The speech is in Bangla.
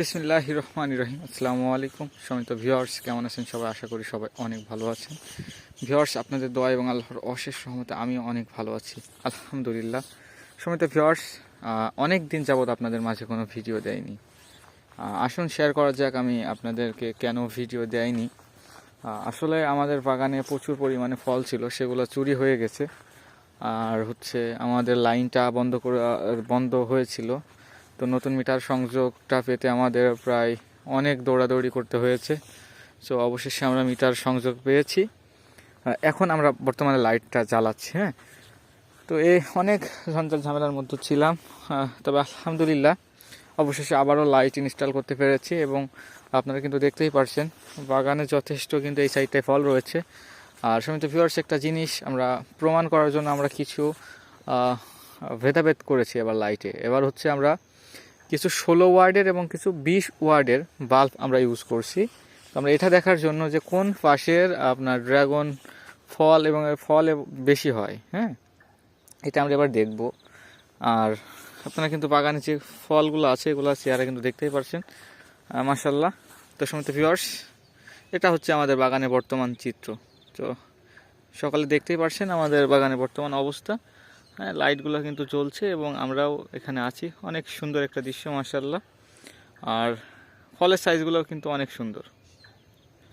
বিসমিল্লাহ রহমান রহিম। আসসালামু আলাইকুম। সমিত ভিওয়ার্স কেমন আছেন? সবাই আশা করি সবাই অনেক ভালো আছেন। ভিওয়ার্স আপনাদের দোয়া এবং আল্লাহর অশেষ সহমতে আমি অনেক ভালো আছি। আলহামদুলিল্লাহ। সমিত ভিওয়ার্স অনেক দিন যাবৎ আপনাদের মাঝে কোনো ভিডিও দেয়নি। আসুন শেয়ার করা যাক আমি আপনাদেরকে কেন ভিডিও দেয়নি। আসলে আমাদের বাগানে প্রচুর পরিমাণে ফল ছিল, সেগুলো চুরি হয়ে গেছে। আর হচ্ছে আমাদের লাইনটা বন্ধ করে, বন্ধ হয়েছিল। তো নতুন মিটার সংযোগটা পেতে আমাদের প্রায় অনেক দৌড়াদৌড়ি করতে হয়েছে। সো অবশেষে আমরা মিটার সংযোগ পেয়েছি। এখন আমরা বর্তমানে লাইটটা জ্বালাচ্ছি হ্যাঁ? তো এ অনেক ঝঞ্ঝাল ঝামেলার মধ্যে ছিলাম। তবে আলহামদুলিল্লাহ, অবশেষে আবারও লাইট ইনস্টল করতে পেরেছি এবং আপনারা কিন্তু দেখতেই পারছেন, বাগানে যথেষ্ট কিন্তু এই সাইডটায় ফল রয়েছে। আর সমিত ভিউয়ার্স একটা জিনিস আমরা প্রমাণ করার জন্য আমরা কিছু ভেদাভেদ করেছি এবার লাইটে। এবার হচ্ছে আমরা কিছু ষোলো ওয়ার্ডের এবং কিছু বিশ ওয়ার্ডের বাল্ব আমরা ইউজ করছি। আমরা এটা দেখার জন্য যে কোন পাশের আপনার ড্রাগন ফল এবং ফল বেশি হয় হ্যাঁ? এটা আমরা এবার দেখব। আর আপনারা কিন্তু বাগানে যে ফলগুলো আছে, এগুলো চেয়ারে কিন্তু দেখতেই পারছেন। মাসাল্লাহ তো সমস্ত ভিউয়ার্স এটা হচ্ছে আমাদের বাগানে বর্তমান চিত্র। তো সকালে দেখতেই পারছেন আমাদের বাগানে বর্তমান অবস্থা। হ্যাঁ লাইটগুলো কিন্তু জ্বলছে এবং আমরাও এখানে আছি। অনেক সুন্দর একটা দৃশ্য মাসাল্লাহ আর ফলের সাইজগুলোও কিন্তু অনেক সুন্দর।